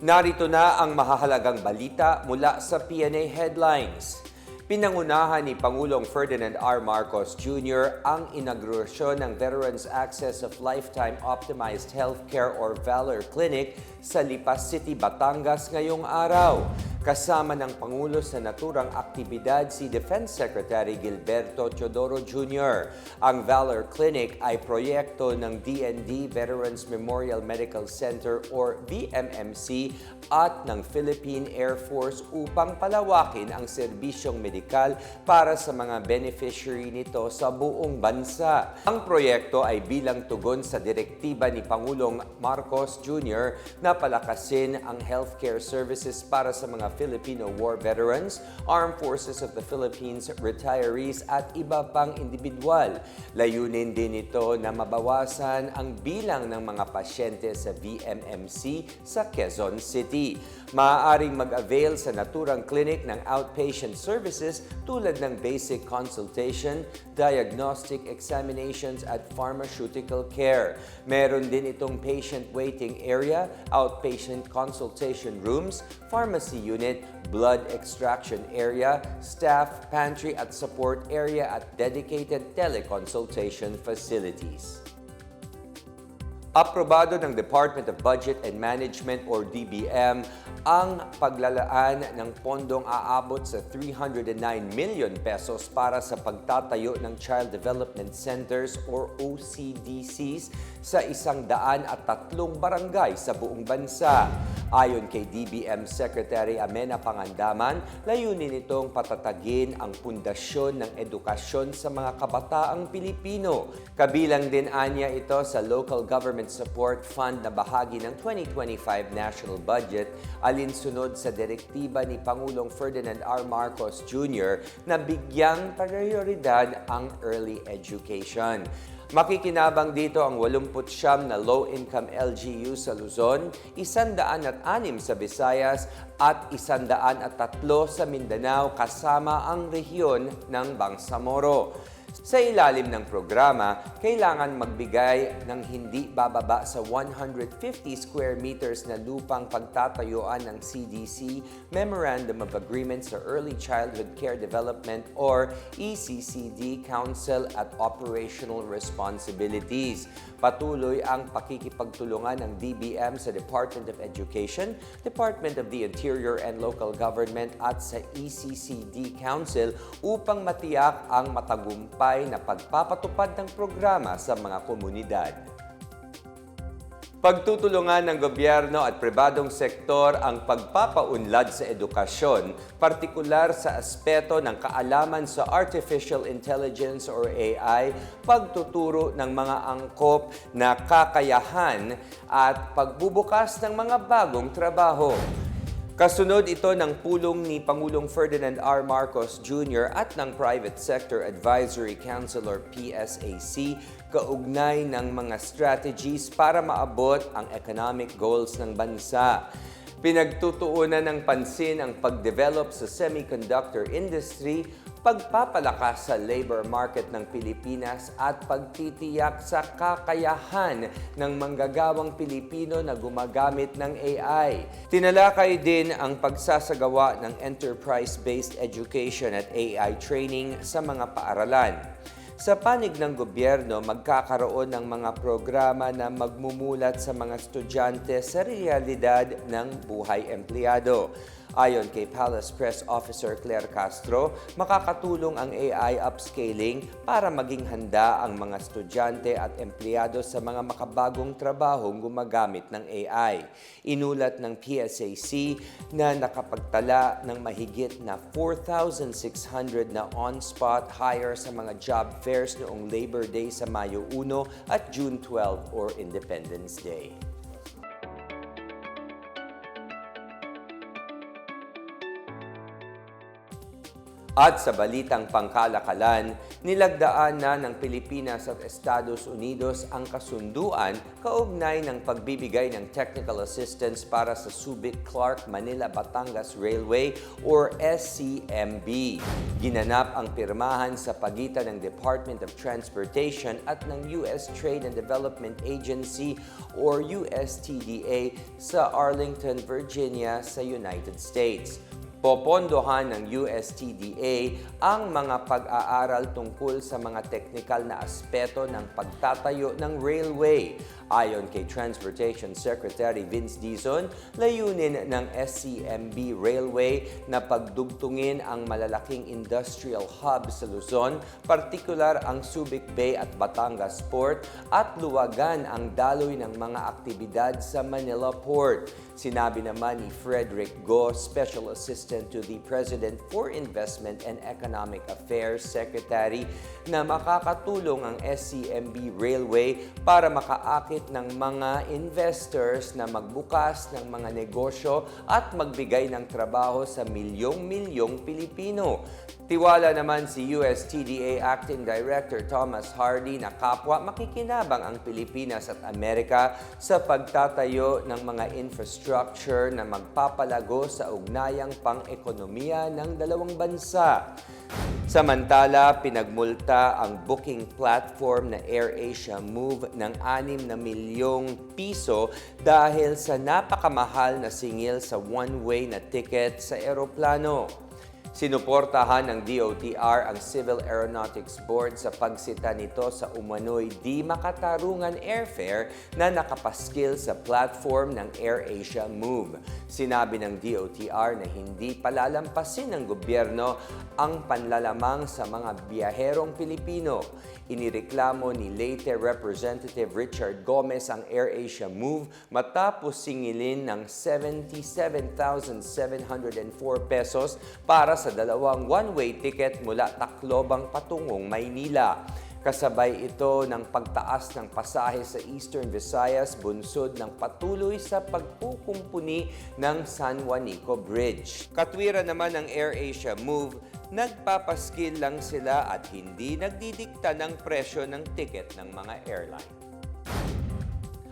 Narito na ang mahahalagang balita mula sa PNA Headlines. Pinangunahan ni Pangulong Ferdinand R. Marcos Jr. ang inaugurasyon ng Veterans Access of Lifetime Optimized Healthcare or VALOR Clinic sa Lipas City, Batangas ngayong araw. Kasama ng Pangulo sa naturang aktibidad si Defense Secretary Gilberto Teodoro Jr. Ang Valor Clinic ay proyekto ng DND Veterans Memorial Medical Center or VMMC at ng Philippine Air Force upang palawakin ang serbisyong medikal para sa mga beneficiary nito sa buong bansa. Ang proyekto ay bilang tugon sa direktiba ni Pangulong Marcos Jr. na palakasin ang healthcare services para sa mga Filipino war veterans, Armed Forces of the Philippines retirees at iba pang individual. Layunin din ito na mabawasan ang bilang ng mga pasyente sa VMMC sa Quezon City. Maaaring mag-avail sa naturang clinic ng outpatient services tulad ng basic consultation, diagnostic examinations at pharmaceutical care. Meron din itong patient waiting area, outpatient consultation rooms, pharmacy unit, blood extraction area, staff pantry at support area at dedicated teleconsultation facilities. Aprobado ng Department of Budget and Management or DBM ang paglalaan ng pondong aabot sa 309 million pesos para sa pagtatayo ng Child Development Centers or OCDCs sa isang daan at tatlong barangay sa buong bansa. Ayon kay DBM Secretary Amena Pangandaman, layunin nitong patatagin ang pundasyon ng edukasyon sa mga kabataang Pilipino. Kabilang din anya ito sa Local Government Support Fund na bahagi ng 2025 National Budget alinsunod sa direktiba ni Pangulong Ferdinand R. Marcos Jr. na bigyang prioridad ang early education. Makikinabang dito ang 89 na low-income LGU sa Luzon, 106 sa Visayas at 103 sa Mindanao kasama ang rehiyon ng Bangsamoro. Sa ilalim ng programa, kailangan magbigay ng hindi bababa sa 150 square meters na lupang pagtatayuan ng CDC Memorandum of Agreement sa Early Childhood Care Development or ECCD Council at Operational Responsibilities. Patuloy ang pakikipagtulungan ng DBM sa Department of Education, Department of the Interior and Local Government at sa ECCD Council upang matiyak ang matagumpay na pagpapatupad ng programa sa mga komunidad. Pagtutulungan ng gobyerno at pribadong sektor ang pagpapaunlad sa edukasyon, partikular sa aspeto ng kaalaman sa Artificial Intelligence or AI, pagtuturo ng mga angkop na kakayahan at pagbubukas ng mga bagong trabaho. Kasunod ito ng pulong ni Pangulong Ferdinand R. Marcos Jr. at ng Private Sector Advisory Council or PSAC kaugnay ng mga strategies para maabot ang economic goals ng bansa. Pinagtutuunan ng pansin ang pagdevelop sa semiconductor industry, pagpapalakas sa labor market ng Pilipinas at pagtitiyak sa kakayahan ng manggagawang Pilipino na gumagamit ng AI. Tinalakay din ang pagsasagawa ng enterprise-based education at AI training sa mga paaralan. Sa panig ng gobyerno, magkakaroon ng mga programa na magmumulat sa mga estudyante sa realidad ng buhay empleyado. Ayon kay Palace Press Officer Claire Castro, makakatulong ang AI upscaling para maging handa ang mga estudyante at empleyado sa mga makabagong trabahong gumagamit ng AI. Inulat ng PSAC na nakapagtala ng mahigit na 4,600 na on-spot hire sa mga job fairs noong Labor Day sa Mayo 1 at June 12 or Independence Day. At sa balitang pangkalakalan, nilagdaan na ng Pilipinas at Estados Unidos ang kasunduan kaugnay ng pagbibigay ng technical assistance para sa Subic Clark Manila Batangas Railway or SCMB. Ginanap ang pirmahan sa pagitan ng Department of Transportation at ng U.S. Trade and Development Agency or USTDA sa Arlington, Virginia sa United States. Popondohan ng USTDA ang mga pag-aaral tungkol sa mga teknikal na aspeto ng pagtatayo ng railway. Ayon kay Transportation Secretary Vince Dizon, layunin ng SCMB Railway na pagdugtungin ang malalaking industrial hub sa Luzon, partikular ang Subic Bay at Batangas Port, at luwagan ang daloy ng mga aktibidad sa Manila Port. Sinabi naman ni Frederick Go, Special Assistant to the President for Investment and Economic Affairs Secretary, na makakatulong ang SCMB Railway para makaakit ng mga investors na magbukas ng mga negosyo at magbigay ng trabaho sa milyong-milyong Pilipino. Tiwala naman si USTDA Acting Director Thomas Hardy na kapwa makikinabang ang Pilipinas at Amerika sa pagtatayo ng mga infrastructure na magpapalago sa ugnayang pang-ekonomiya ng dalawang bansa. Samantala, pinagmulta ang booking platform na AirAsia Move ng 6 na milyong piso dahil sa napakamahal na singil sa one-way na ticket sa eroplano. Sinuportahan ng DOTR ang Civil Aeronautics Board sa pagsita nito sa umano'y di makatarungan airfare na nakapaskil sa platform ng AirAsia Move. Sinabi ng DOTR na hindi palalampasin ng gobyerno ang panlalamang sa mga biyaherong Pilipino. Inireklamo ni Leyte Representative Richard Gomez ang AirAsia Move matapos singilin ng 77,704 pesos para sa dalawang one-way ticket mula Tacloban patungong Maynila. Kasabay ito ng pagtaas ng pasahe sa Eastern Visayas bunsod ng patuloy sa pagkukumpuni ng San Juanico Bridge. Katwira naman ng AirAsia Move, nagpapaskil lang sila at hindi nagdidikta ng presyo ng ticket ng mga airline.